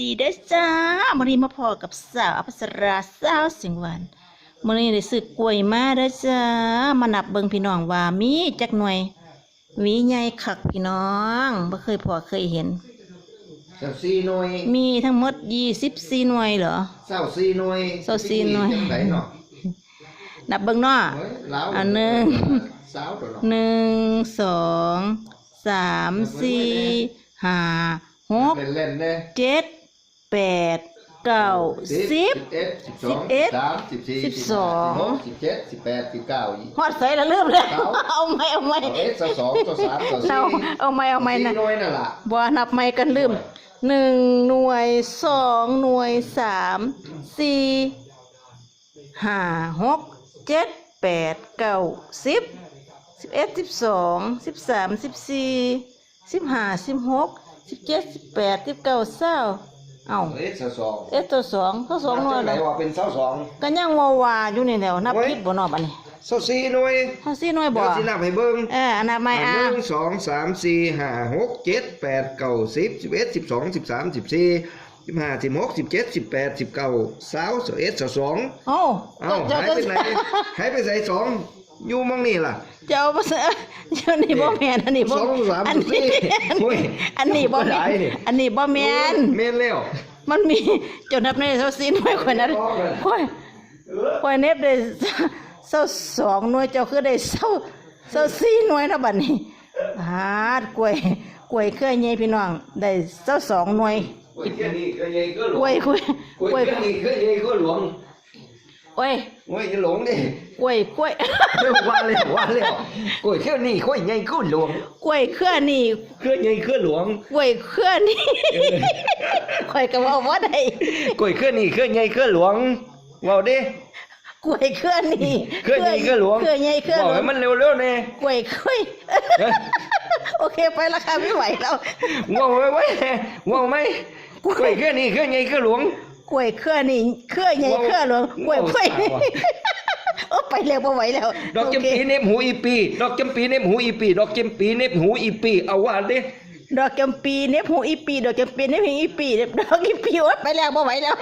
ดีเด้อจ้ามื้อนี้มาพอกับสาวอภัสราสาวเสิงหวานมื้อนี้ได้ซื้อกล้วยมาเด้อจ้ามานับเบิ่งพี่น้องว่ามีจักหน่วยหวีใหญ่คักพี่น้องบ่เคยพอเคยเห็นเศร้าสี่หน่วยมีทั้งหมด24หน่วยเหรอเศร้าสี่หน่วยเศร้าสี่หน่วยจังไดเนาะนับเบิ่งเนาะเฮ้ยลาวอันหนึ่งสาวตัวเนาะหนึ่งสองสามสี่ห้าหกเล่นๆเด้เจ็ด แปดเก้าสิบ เอ็ดสิบสองสิบเอ็ดสามสิบสี่สิบสอง สิบห้าสิบหกสิบเจ็ดสิบแปดสิบเก้าอีก ฮอดใส่ละลืมเลยเอา เอาไหมเอาไหมเอาเอ็ดเศร้าสองเศร้าสามเศร้าสี่เอาเอาไหมเอาไหมสี่นะหน่วยนั่นล่ะบ่นับไหมกันลืมหนึ่งหน่วยสองหน่วยสามสี่ห้าหกเจ็ดแปดเก้าสิบสิบเอ็ดสิบสองสิบสามสิบสี่สิบห้าสิบหกสิบเจ็ดสิบแปดสิบเก้าเศร้า เอาเอ็ดเศร้าสองเอ็ดตัวสองตัวสองหน่วยไหเลนยว่าเป็นเศร้าสอง ก็ยังวาวาอยู่นี่แหล้วนับโอ้ย ผิดบ่เนอบัดนี้เศร้าสี่หน่วยเฮาสิหน่วยบ่เดี๋ยวสินับให้เบิ่งเอออันนั้นไม่อะหนึ่งสองสามสี่ห้าหกเจ็ดแปดเก้าสิบสิบเอ็ดสิบสองสิบสามสิบสี่สิบห้าสิบหกสิบเจ็ดสิบแปดสิบเก้าสาวสิบเอ็ดสิบสองโอ้เอ้าหายไปไหนหายไปใส่สอง อยู่มองนี่ล่ะ เจ้าบ่เสือเจ้านี่บ่แม่นอันนี้บ่สองสามอันนี้สี่โอ้ยอันนี้บ่แม่ได้นนี่อันนี้บ่แม่นเมนแล้ว มันมีเจ้านับในเซาซีหน่วยคนนั้นอ๋อเลยค่อยค่อยเน็บได้เซาสองหน่วยเจ้าคือได้เซาเซาสี่หน่วยนะบัดนี้หาดกล้วยกล้วยเครือใหญ่พี่น้องได้เซาสองหน่วยกล้วยแค่นี้ก็ใหญ่ก็หลกวล้วยงกล้วยกล้วยกล้วยแค่นี้ก็ใหญ่ก็หลวง โอ้ยโอ้ยจะหลงดิกล้วยกล้วย เร็วว่าเร็วว่าเร็วกล้วยแค่นี้กล้วยใหญ่ก็หลวงกล้วยเครือนี่เครือใหญ่เครือหลวงกล้วยเครือนี่ข่อยก็เว่าบ่ได้กล้วยเครือนี้เครือใหญ่เครือหลวงเว้าดิกล้วยเครือนี่เครือใหญ่เครือหลวงเครือใหญ่เครือหลบวกงให้มันเร็วๆแน่กล้วยกล้วยโอเคไปและค่ะไม่ไหวแล้วเว้าไว้ไว้เว้าไหมกล้วยเครือนี้เครือใหญ่เครือหลวง กล้วยเครือนี่เครือใหญ่เครือหลวงกล้วยกล้วยว้าวโอ้ไปเร็วบ่ไหวแล้วดอกจำโเคปีเน็บหูอีปี ดอกจำปีเน็บหูอีปี ดอกจำปีเน็บหูอีปี เอาว่าดิดอกจำปีเน็บหูอีปี ดอกจำปีเน็บหูอีปีดอกอีปีโอ้ไปแล้วบ่ไหวแล้ว